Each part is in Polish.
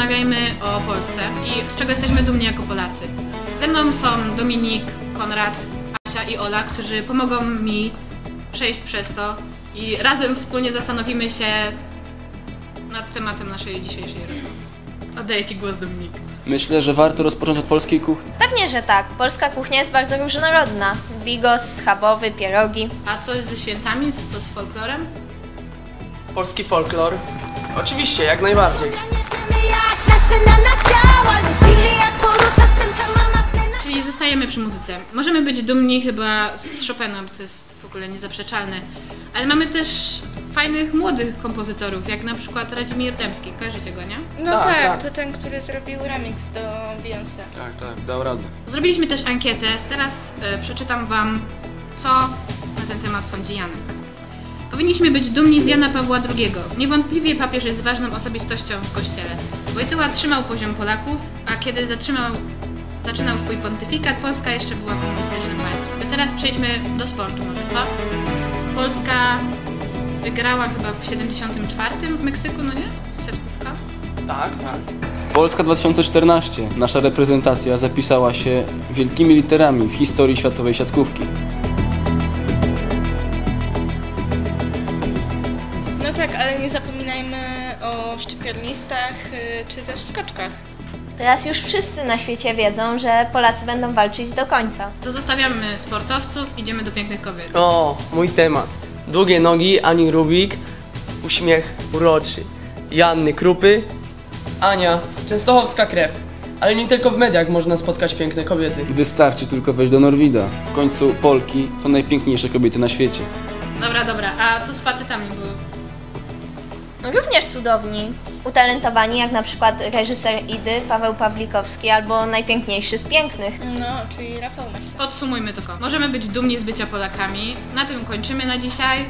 porozmawiajmy o Polsce i z czego jesteśmy dumni jako Polacy. Ze mną są Dominik, Konrad, Asia i Ola, którzy pomogą mi przejść przez to i razem wspólnie zastanowimy się nad tematem naszej dzisiejszej rozmowy. Oddaję Ci głos, Dominik. Myślę, że warto rozpocząć od polskiej kuchni. Pewnie, że tak. Polska kuchnia jest bardzo różnorodna. Bigos, schabowy, pierogi. A co ze świętami? Co z folklorem? Polski folklor? Oczywiście, jak najbardziej. Czyli zostajemy przy muzyce. Możemy być dumni chyba z Chopina, bo to jest w ogóle niezaprzeczalne. Ale mamy też fajnych młodych kompozytorów, jak na przykład Radzimir Dębski. Kojarzycie go, nie? No Tak, tak, tak. to ten, który zrobił remix do Beyoncé. Tak, tak, dał radę. Zrobiliśmy też ankietę. Teraz e, przeczytam Wam, co na ten temat sądzi Janek. Powinniśmy być dumni z Jana Pawła II. Niewątpliwie papież jest ważną osobistością w Kościele. Wojtyła trzymał poziom Polaków, a kiedy zatrzymał, zaczynał swój pontyfikat, Polska jeszcze była komunistycznym państwem. To teraz przejdźmy do sportu może, co? Polska wygrała chyba w 74 w Meksyku, no nie? Siatkówka. Tak, tak. Polska 2014. Nasza reprezentacja zapisała się wielkimi literami w historii światowej siatkówki. No tak, ale nie zapominajmy o szczypiornistach y, czy też skoczkach. Teraz już wszyscy na świecie wiedzą, że Polacy będą walczyć do końca. To zostawiamy sportowców, idziemy do pięknych kobiet. O, mój temat. Długie nogi, Ani Rubik, uśmiech uroczy. Janny Krupy, Ania, częstochowska krew. Ale nie tylko w mediach można spotkać piękne kobiety. Wystarczy tylko wejść do Norwida. W końcu Polki to najpiękniejsze kobiety na świecie. Dobra, dobra, a co z facetami było? Również cudowni. Utalentowani jak na przykład reżyser Idy, Paweł Pawlikowski albo najpiękniejszy z pięknych. No, czyli Rafał Maśla. Podsumujmy tylko. Możemy być dumni z bycia Polakami. Na tym kończymy na dzisiaj.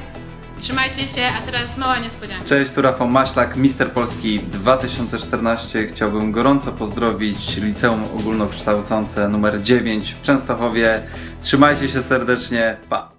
Trzymajcie się, a teraz mała niespodzianka. Cześć, tu Rafał Maślak, Mister Polski 2014. Chciałbym gorąco pozdrowić Liceum Ogólnokształcące numer 9 w Częstochowie. Trzymajcie się serdecznie, pa!